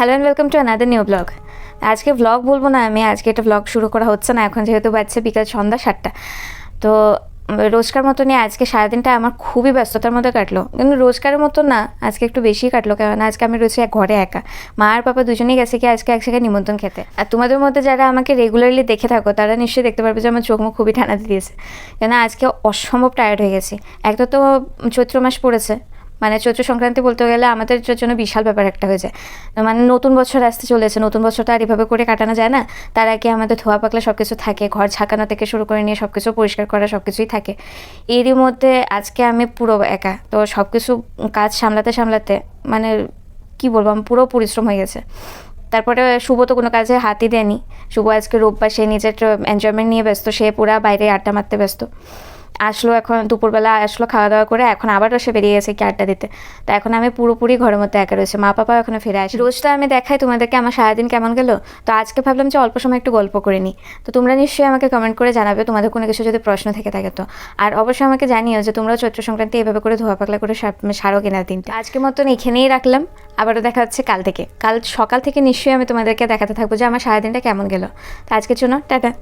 Hello and welcome to another new blog আজকে blog বলব না, আমি আজকে এটা ব্লগ শুরু করা হচ্ছে না, এখন যেহেতু বাজছে বিকাল সন্ধ্যা সাতটা। তো রোজকার মতনই আজকে সারাদিনটা আমার খুবই ব্যস্ততার মধ্যে কাটলো। কিন্তু রোজকারের মতো না, আজকে একটু বেশি কাটলো কারণ আজকে আমি রয়েছি এক ঘরে একা। মা আর পাপা দুজনেই গেছে কি আজকে এক জায়গায় নিমন্ত্রণ খেতে। আর তোমাদের মধ্যে যারা আমাকে রেগুলারলি দেখে থাকো, তারা নিশ্চয়ই দেখতে পারবে যে আমার চোখ মুখ খুবই ঠান্ডা দিয়েছে। কেন আজকে অসম্ভব টায়ার্ড হয়ে গেছি। একটা তো চৈত্র মাস পড়েছে মানে চৈত্র সংক্রান্তি বলতে গেলে আমাদের জন্য বিশাল ব্যাপার একটা হয়ে যায়। মানে নতুন বছর আসতে চলেছে, নতুন বছরটা আর এভাবে করে কাটানো যায় না। তার আগে আমাদের ধোয়া পাকলা সব কিছু থাকে, ঘর ঝাঁকানো থেকে শুরু করে নিয়ে সব কিছু পরিষ্কার করা সব কিছুই থাকে। এরই মধ্যে আজকে আমি পুরো একা, তো সব কিছু কাজ সামলাতে সামলাতে মানে কি বলব, আমি পুরো পরিশ্রম হয়ে গেছে। তারপরে শুভ তো কোনো কাজে হাতই দেয়নি। শুভ আজকে রোববার, সে নিজের এনজয়মেন্ট নিয়ে ব্যস্ত, সে পুরা বাইরে আড্ডা মারতে ব্যস্ত। আসলো এখন দুপুরবেলা আসলো খাওয়া দাওয়া করে এখন আবারও সে বেরিয়ে গেছে কি আড্ডা দিতে। তো এখন আমি পুরোপুরি ঘরের মধ্যে একা রয়েছে মা পাপা এখনও ফিরে আসে রোজটা আমি দেখাই তোমাদেরকে আমার সারাদিন কেমন গেল। তো আজকে ভাবলাম যে অল্প সময় একটু গল্প করে নিই। তো তোমরা নিশ্চয়ই আমাকে কমেন্ট করে জানাবে তোমাদের কোনো কিছু যদি প্রশ্ন থেকে থাকে তো। আর অবশ্যই আমাকে জানিও যে তোমরা চৈত্র সংক্রান্তি এভাবে করে ধোয়া পাকলা করে সার- সারো কেনার দিনটা। আজকের মতন এখানেই রাখলাম। আবারও দেখা হচ্ছে কাল থেকে। কাল সকাল থেকে নিশ্চয়ই আমি তোমাদেরকে দেখাতে থাকব যে আমার সারাদিনটা কেমন গেল। তো আজকের জন্য টাটা।